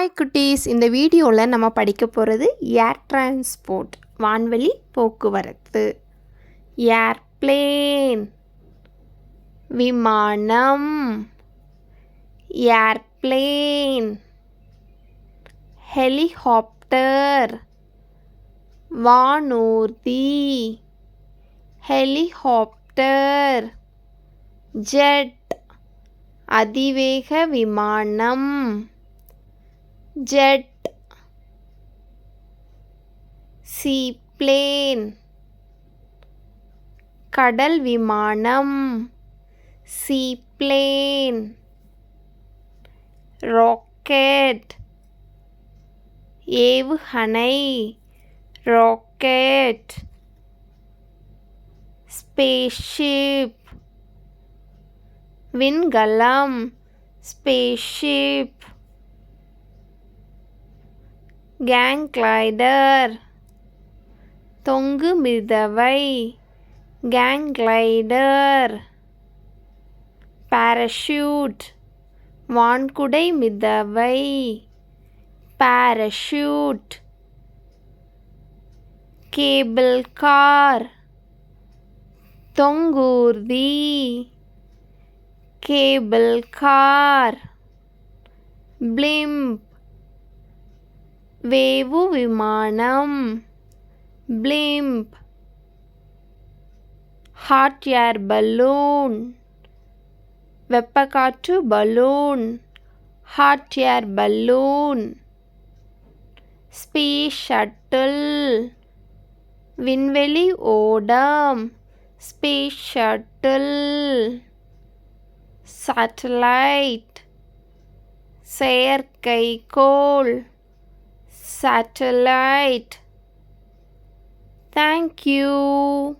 Hi குட்டீஸ். இந்த வீடியோவில் நம்ம படிக்க போகிறது ஏர் டிரான்ஸ்போர்ட் வான்வெளி போக்குவரத்து. ஏர்ப்ளேன் விமானம் ஏர்ப்ளேன் ஹெலிகாப்டர் வானூர்தி ஹெலிகாப்டர் ஜெட் அதிவேக விமானம். ஜெட். சீப்ளேன் கடல் விமானம். Seaplane rocket. ஏவுகணை. ராக்கெட். ஸ்பேஸ்ஷிப் விண்கலம். ஸ்பேஸ்ஷிப் கேங் கிளைடர் தொங்கு மிதவை. கேங் கிளைடர் பாரஷூட் வான்குடை மிதவை. பாரஷூட் கேபிள் கார் தொங்கூர்தி. கேபிள் கார் பிளிம்ப் வேவு விமானம் blimp hot air balloon வெப்பக்காற்று balloon hot air balloon space shuttle விண்வெளி ஓடம். ஸ்பேஸ் ஷட்டில் சேட்டலைட் செயற்கைக்கோள். Satellite. Thank you.